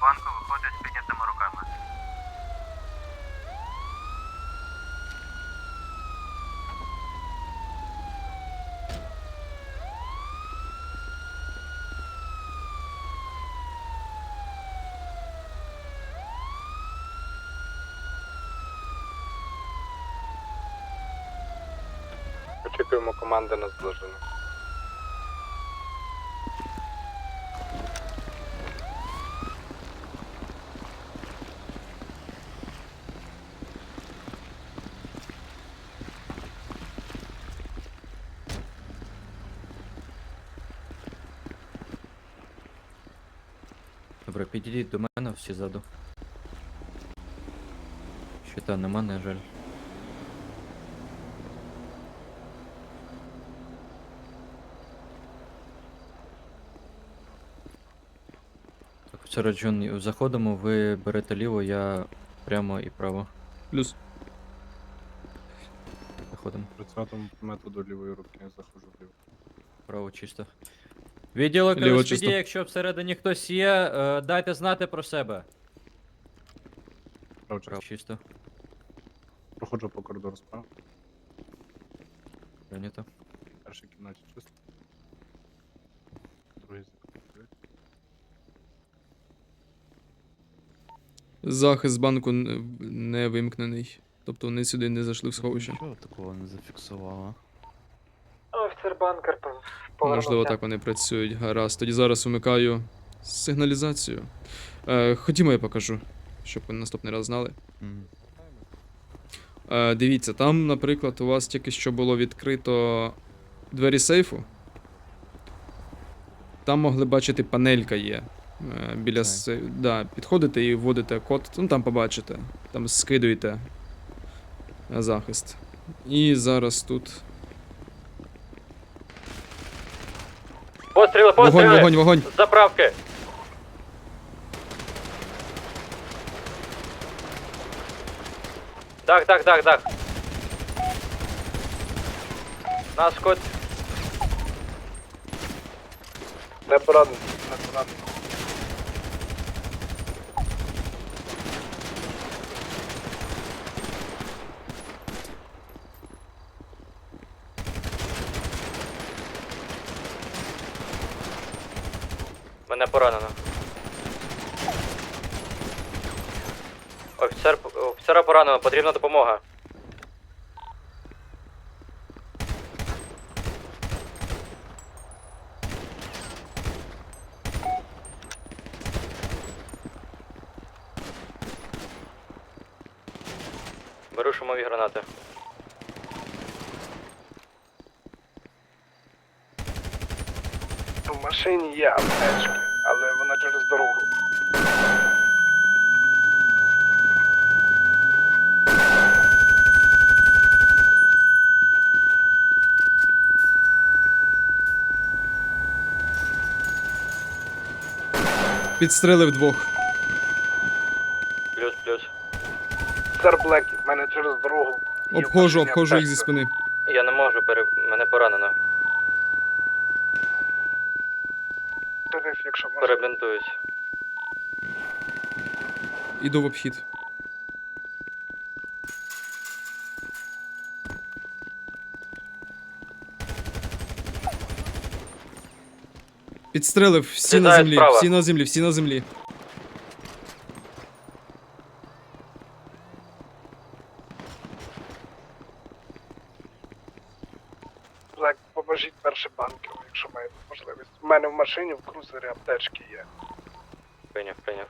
банку виходить з піднятими руками. Очікуємо команди на зближення. Добре, підійдіть до мене всі ззаду. Щита нема, на жаль. Так, вчора Джон, заходимо, ви берете ліво, я прямо і право. Плюс. Заходимо. 30 методу лівої руки я заходжу вліво. Право чисто. Відділок Ліво ЛСПД, чисто. якщо всередині хтось є, е, дайте знати про себе. Право Право чисто. Проходжу по коридору справа. Прийнято. В першій кімнаті чисто. Другий закритий. Захист банку не- не вимкнений. Тобто вони сюди не зайшли в сховище. Нічого такого не зафіксувала. Офіцер банкер Можливо, так вони працюють. Гаразд. Тоді зараз вмикаю сигналізацію. Е, ходімо, я покажу, щоб ви наступний раз знали. Е, дивіться, там, наприклад, у вас тільки що було відкрито двері сейфу. Там могли бачити, панелька є. Е, біля Так. да, підходите і вводите код, ну там побачите. Там скидуєте захист. І зараз тут. Постріли, Вогонь, вогонь, вогонь! Заправки! Дах, дах, дах, дах. Нас код. Не поранений, не поранений. Мене поранено. Офіцер, офіцера поранено, потрібна допомога. Беру шумові гранати. Машині є аптечки, але вона через дорогу. Підстрелив двох. Плюс, плюс. Сер Блекі, в мене через дорогу. Обходжу, обходжу їх зі спини. Я не можу, пере... мене поранено. Тариф, якщо можна. Перебинтуюсь. Іду в обхід. Підстрелив всі на землі, справа. всі на землі, всі на землі. Блек, перше перший якщо маєте можливість. У мене в машині в крузері аптечки є. Прийняв, прийняв.